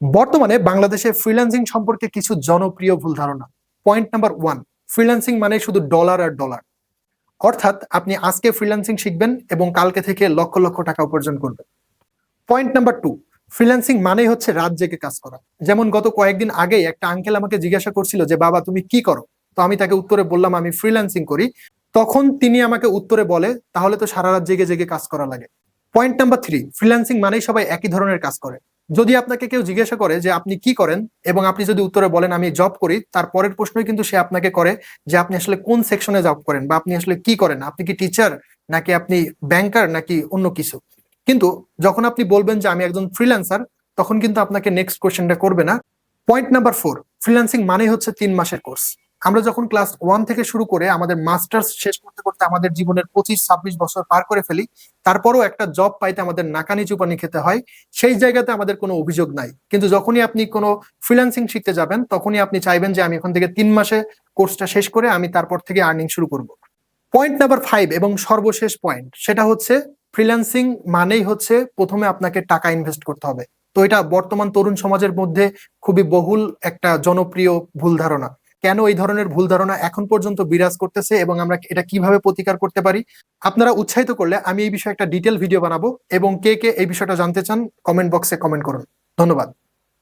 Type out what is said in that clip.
বর্তমানে বাংলাদেশে ফ্রিল্যান্সিং সম্পর্কে কিছু জনপ্রিয় ভুল ধারণা। পয়েন্ট নাম্বার ওয়ান ফ্রিল্যান্সিং মানে শুধু ডলার আর ডলার অর্থাৎ আপনি আজকে ফ্রিল্যান্সিং শিখবেন এবং কালকে থেকে লক্ষ লক্ষ টাকা উপার্জন করবেন। পয়েন্ট নাম্বার টু ফ্রিল্যান্সিং মানেই হচ্ছে রাত জেগে কাজ করা। যেমন গত কয়েকদিন আগেই একটা আঙ্কেল আমাকে জিজ্ঞাসা করছিল যে, বাবা, তুমি কি করো? তো আমি তাকে উত্তরে বললাম, আমি ফ্রিল্যান্সিং করি। তখন তিনি আমাকে উত্তরে বলে, তাহলে তো সারা রাত জেগে জেগে কাজ করা লাগে। পয়েন্ট নাম্বার থ্রি ফ্রিল্যান্সিং মানেই সবাই একই ধরনের কাজ করে। যদি আপনাকে কেউ জিজ্ঞাসা করে যে আপনি কি করেন এবং আপনি যদি উত্তরে বলেন আমি জব করি, তার পরের প্রশ্নই কিন্তু সে আপনাকে করে যে আপনি আসলে কোন সেকশনে জব করেন বা আপনি আসলে কি করেন? আপনি কি টিচার নাকি আপনি ব্যাংকার নাকি অন্য কিছু? কিন্তু যখন আপনি বলবেন যে আমি একজন ফ্রিল্যান্সার তখন কিন্তু আপনাকে নেক্সট কোয়েশ্চেনটা করবে না। পয়েন্ট নাম্বার ফোর ফ্রিল্যান্সিং মানেই হচ্ছে তিন মাসের কোর্স আমরা যখন ক্লাস ওয়ান থেকে শুরু করে আমাদের মাস্টার্স শেষ করতে করতে আমাদের জীবনের পঁচিশ, ছাব্বিশ বছর পার করে ফেলি, তারপরও একটা জব পাইতে আমাদের নাকানি চুপানি খেতে হয়, সেই জায়গাতে আমাদের কোনো অভিযোগ নাই। কিন্তু যখনই আপনি কোনো ফ্রিল্যান্সিং শিখতে যাবেন, তখনই আপনি চাইবেন যে আমি এখন থেকে তিন মাসে কোর্সটা শেষ করে আমি তারপর থেকে আর্নিং শুরু করব। পয়েন্ট নাম্বার ফাইভ এবং সর্বশেষ পয়েন্ট সেটা হচ্ছে ফ্রিল্যান্সিং মানেই হচ্ছে প্রথমে আপনাকে টাকা ইনভেস্ট করতে হবে। তো এটা বর্তমান তরুণ সমাজের মধ্যে খুবই বহুল একটা জনপ্রিয় ভুল ধারণা। কেন এই ধরনের ভুল ধারণা এখন পর্যন্ত বিরাজ করতেছে এবং আমরা এটা কীভাবে প্রতিকার করতে পারি? আপনারা উৎসাহিত করলে আমি এই বিষয়ে একটা ডিটেল ভিডিও বানাবো এবং কে কে এই বিষয়টা জানতে চান কমেন্ট বক্সে কমেন্ট করুন। ধন্যবাদ।